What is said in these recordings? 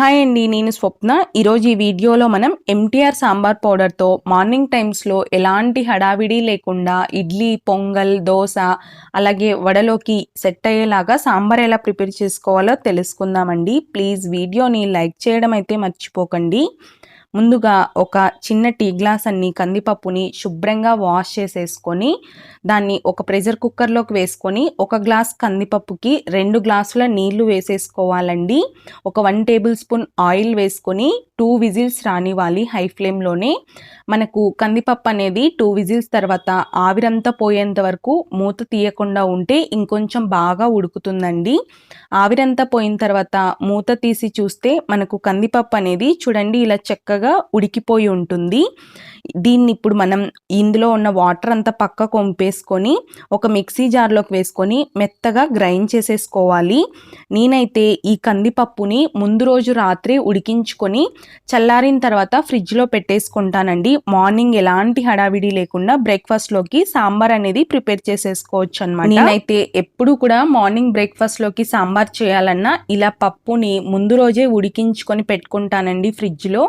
Hi అండి నేను స్వప్న. ఈరోజు ఈ వీడియోలో మనం ఎంటీఆర్ సాంబార్ పౌడర్తో మార్నింగ్ టైమ్స్లో ఎలాంటి హడావిడి లేకుండా ఇడ్లీ పొంగల్ దోశ అలాగే వడలోకి సెట్ అయ్యేలాగా సాంబార్ ఎలా ప్రిపేర్ చేసుకోవాలో తెలుసుకుందామండి. ప్లీజ్ వీడియోని లైక్ చేయడం అయితే మర్చిపోకండి. ముందుగా ఒక చిన్న టీ గ్లాస్ అన్ని కందిపప్పుని శుభ్రంగా వాష్ చేసేసుకొని దాన్ని ఒక ప్రెషర్ కుక్కర్లోకి వేసుకొని ఒక గ్లాస్ కందిపప్పుకి రెండు గ్లాసుల నీళ్ళు వేసేసుకోవాలండి. ఒక వన్ టేబుల్ స్పూన్ ఆయిల్ వేసుకొని టూ విజిల్స్ రానివ్వాలి హై ఫ్లేమ్లోనే. మనకు కందిపప్పు అనేది టూ విజిల్స్ తర్వాత ఆవిరంతా పోయేంత వరకు మూత తీయకుండా ఉంటే ఇంకొంచెం బాగా ఉడుకుతుందండి. ఆవిరంతా పోయిన తర్వాత మూత తీసి చూస్తే మనకు కందిపప్పు అనేది చూడండి ఇలా చక్కగా ఉడికిపోయి ఉంటుంది. దీన్ని ఇప్పుడు మనం ఇందులో ఉన్న వాటర్ అంతా పక్కకు వంపేసుకొని ఒక మిక్సీ జార్లోకి వేసుకొని మెత్తగా గ్రైండ్ చేసేసుకోవాలి. నేనైతే ఈ కందిపప్పుని ముందు రోజు రాత్రి ఉడికించుకొని చల్లారిన తర్వాత ఫ్రిడ్జ్లో పెట్టేసుకుంటానండి. మార్నింగ్ ఎలాంటి హడావిడి లేకుండా బ్రేక్ఫాస్ట్లోకి సాంబార్ అనేది ప్రిపేర్ చేసేసుకోవచ్చు అనమాట నేనైతే ఎప్పుడు కూడా మార్నింగ్ బ్రేక్ఫాస్ట్లోకి సాంబార్ చేయాలన్నా ఇలా పప్పుని ముందు రోజే ఉడికించుకొని పెట్టుకుంటానండి ఫ్రిడ్జ్లో.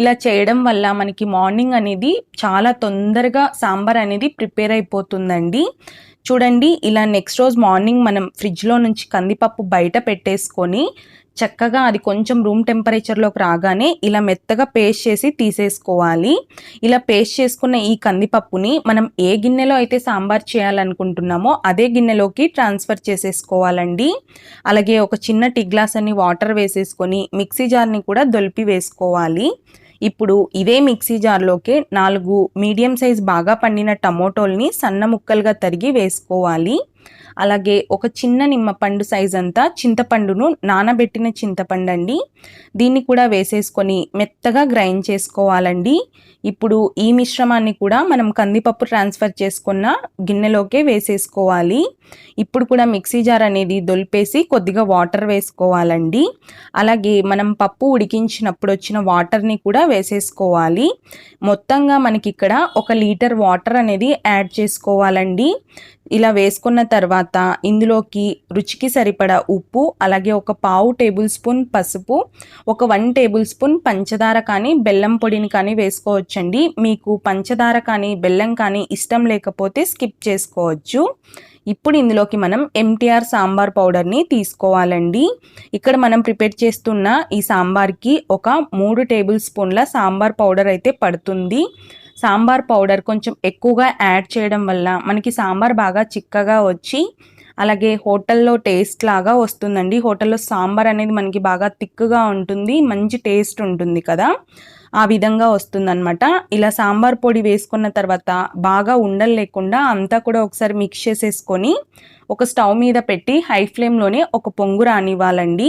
ఇలా చేయడం వల్ల మనకి మార్నింగ్ అనేది చాలా తొందరగా సాంబార్ అనేది ప్రిపేర్ అయిపోతుందండి. చూడండి ఇలా నెక్స్ట్ రోజు మార్నింగ్ మనం ఫ్రిడ్జ్లో నుంచి కందిపప్పు బయట పెట్టేసుకొని చక్కగా అది కొంచెం రూమ్ టెంపరేచర్లోకి రాగానే ఇలా మెత్తగా పేస్ట్ చేసి తీసేసుకోవాలి. ఇలా పేస్ట్ చేసుకున్న ఈ కందిపప్పుని మనం ఏ గిన్నెలో అయితే సాంబార్ చేయాలనుకుంటున్నామో అదే గిన్నెలోకి ట్రాన్స్ఫర్ చేసేసుకోవాలండి. అలాగే ఒక చిన్న టీ గ్లాస్ అని వాటర్ వేసేసుకొని మిక్సీ జార్ని కూడా దొలిపి వేసుకోవాలి. ఇప్పుడు ఇదే మిక్సీ జార్లోకి నాలుగు మీడియం సైజ్ బాగా పండిన టమోటోల్ని సన్న ముక్కలుగా తరిగి వేసుకోవాలి. అలాగే ఒక చిన్న నిమ్మపండు సైజ్ అంతా చింతపండును నానబెట్టిన చింతపండు అండి దీన్ని కూడా వేసేసుకొని మెత్తగా గ్రైండ్ చేసుకోవాలండి. ఇప్పుడు ఈ మిశ్రమాన్ని కూడా మనం కందిపప్పు ట్రాన్స్ఫర్ చేసుకున్న గిన్నెలోకే వేసేసుకోవాలి. ఇప్పుడు కూడా మిక్సీ జార్ అనేది దొలిపేసి కొద్దిగా వాటర్ వేసుకోవాలండి. అలాగే మనం పప్పు ఉడికించినప్పుడు వచ్చిన వాటర్ని కూడా వేసేసుకోవాలి. మొత్తంగా మనకి ఇక్కడ ఒక లీటర్ వాటర్ అనేది యాడ్ చేసుకోవాలండి. ఇలా వేసుకున్న తర్వాత ఇందులోకి రుచికి సరిపడా ఉప్పు అలాగే ఒక పావు టేబుల్ స్పూన్ పసుపు ఒక వన్ టేబుల్ స్పూన్ పంచదార కానీ బెల్లం పొడిని కానీ వేసుకోవచ్చండి. మీకు పంచదార కానీ బెల్లం కానీ ఇష్టం లేకపోతే స్కిప్ చేసుకోవచ్చు. ఇప్పుడు ఇందులోకి మనం ఎంటీఆర్ సాంబార్ పౌడర్ని తీసుకోవాలండి. ఇక్కడ మనం ప్రిపేర్ చేస్తున్న ఈ సాంబార్కి ఒక మూడు టేబుల్ స్పూన్ల సాంబార్ పౌడర్ అయితే పడుతుంది. సాంబార్ పౌడర్ కొంచెం ఎక్కువగా యాడ్ చేయడం వల్ల మనకి సాంబార్ బాగా చిక్కగా వచ్చి అలాగే హోటల్లో టేస్ట్ లాగా వస్తుందండి. హోటల్లో సాంబార్ అనేది మనకి బాగా థిక్గా ఉంటుంది మంచి టేస్ట్ ఉంటుంది కదా. ఆ విధంగా వస్తుందన్నమాట. ఇలా సాంబార్ పొడి వేసుకున్న తర్వాత బాగా ఉండలు లేకుండా అంతా కూడా ఒకసారి మిక్స్ చేసేసుకొని ఒక స్టవ్ మీద పెట్టి హై ఫ్లేమ్లోనే ఒక పొంగు రానివ్వాలండి.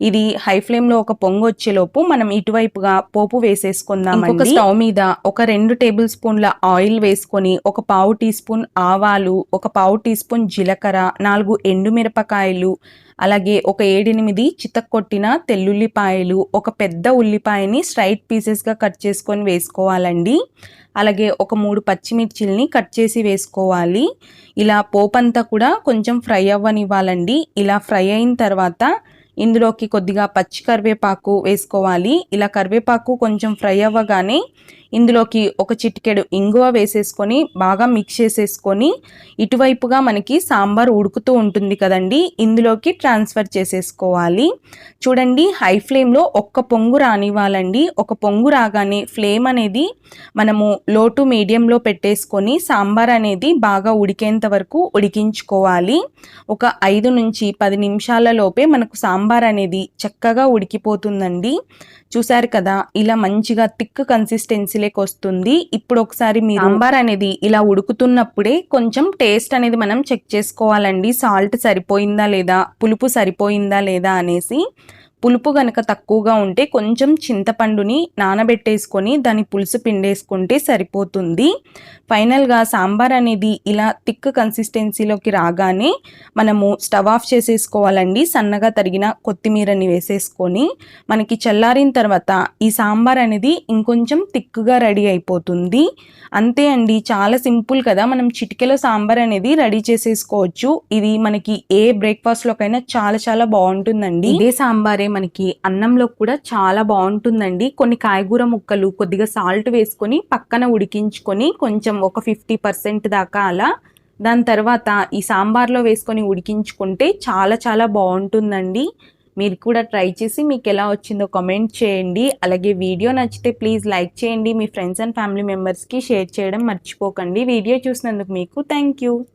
ఇది హై ఫ్లేమ్లో ఒక పొంగు వచ్చేలోపు మనం ఇటువైపుగా పోపు వేసేసుకుందాం ఒక స్టవ్ మీద ఒక రెండు టేబుల్ స్పూన్ల ఆయిల్ వేసుకొని ఒక పావు టీ స్పూన్ ఆవాలు ఒక పావు టీ స్పూన్ జీలకర్ర నాలుగు ఎండుమిరపకాయలు అలాగే ఒక ఏడెనిమిది చితక్కొట్టిన తెల్లుల్లిపాయలు ఒక పెద్ద ఉల్లిపాయని స్ట్రైట్ పీసెస్గా కట్ చేసుకొని వేసుకోవాలండి. అలాగే ఒక మూడు పచ్చిమిర్చిల్ని కట్ చేసి వేసుకోవాలి. ఇలా పోపంతా కూడా కొంచెం ఫ్రై అవ్వనివ్వాలండి. ఇలా ఫ్రై అయిన తర్వాత ఇందులోకి కొద్దిగా పచ్చి కరివేపాకు వేసుకోవాలి. ఇలా కరివేపాకు కొంచెం ఫ్రై అవ్వగానే ఇందులోకి ఒక చిటికెడు ఇంగువ వేసేసుకొని బాగా మిక్స్ చేసేసుకొని ఇటువైపుగా మనకి సాంబార్ ఉడుకుతూ ఉంటుంది కదండి. ఇందులోకి ట్రాన్స్ఫర్ చేసేసుకోవాలి. చూడండి హై ఫ్లేమ్లో ఒక్క పొంగు రానివ్వాలండి. ఒక పొంగు రాగానే ఫ్లేమ్ అనేది మనము లో టు మీడియంలో పెట్టేసుకొని సాంబార్ అనేది బాగా ఉడికేంత వరకు ఉడికించుకోవాలి. ఒక ఐదు నుంచి పది నిమిషాల లోపే మనకు సాంబార్ అనేది చక్కగా ఉడికిపోతుందండి. చూసారు కదా ఇలా మంచిగా థిక్ కన్సిస్టెన్సీలోకి వస్తుంది ఇప్పుడు ఒకసారి మీ సాంబార్ అనేది ఇలా ఉడుకుతున్నప్పుడే కొంచెం టేస్ట్ అనేది మనం చెక్ చేసుకోవాలండి. సాల్ట్ సరిపోయిందా లేదా? పులుపు సరిపోయిందా లేదా అనేసి. పులుపు గనక తక్కువగా ఉంటే కొంచెం చింతపండుని నానబెట్టేసుకొని దాని పులుసు పిండేసుకుంటే సరిపోతుంది. ఫైనల్గా సాంబార్ అనేది ఇలా థిక్ కన్సిస్టెన్సీలోకి రాగానే మనము స్టవ్ ఆఫ్ చేసేసుకోవాలండి. సన్నగా తరిగిన కొత్తిమీరని వేసేసుకొని మనకి చల్లారిన తర్వాత ఈ సాంబార్ అనేది ఇంకొంచెం థిక్గా రెడీ అయిపోతుంది. అంతే అండి చాలా సింపుల్ కదా. మనం చిటికెలో సాంబార్ అనేది రెడీ చేసేసుకోవచ్చు. ఇది మనకి ఏ బ్రేక్ఫాస్ట్లోకైనా చాలా చాలా బాగుంటుందండి. ఇదే సాంబారే మనకి. అన్నంలో కూడా చాలా బాగుంటుందండి. కొన్ని కాయగూర ముక్కలు కొద్దిగా సాల్ట్ వేసుకొని పక్కన ఉడికించుకొని కొంచెం ఒక ఫిఫ్టీ పర్సెంట్ దాకా అలా. దాని తర్వాత ఈ సాంబార్లో వేసుకొని ఉడికించుకుంటే చాలా చాలా బాగుంటుందండి. మీరు కూడా ట్రై చేసి మీకు ఎలా వచ్చిందో కామెంట్ చేయండి. అలాగే వీడియో నచ్చితే ప్లీజ్ లైక్ చేయండి. మీ ఫ్రెండ్స్ అండ్ ఫ్యామిలీ మెంబర్స్కి షేర్ చేయడం మర్చిపోకండి. వీడియో చూసినందుకు మీకు థ్యాంక్ యూ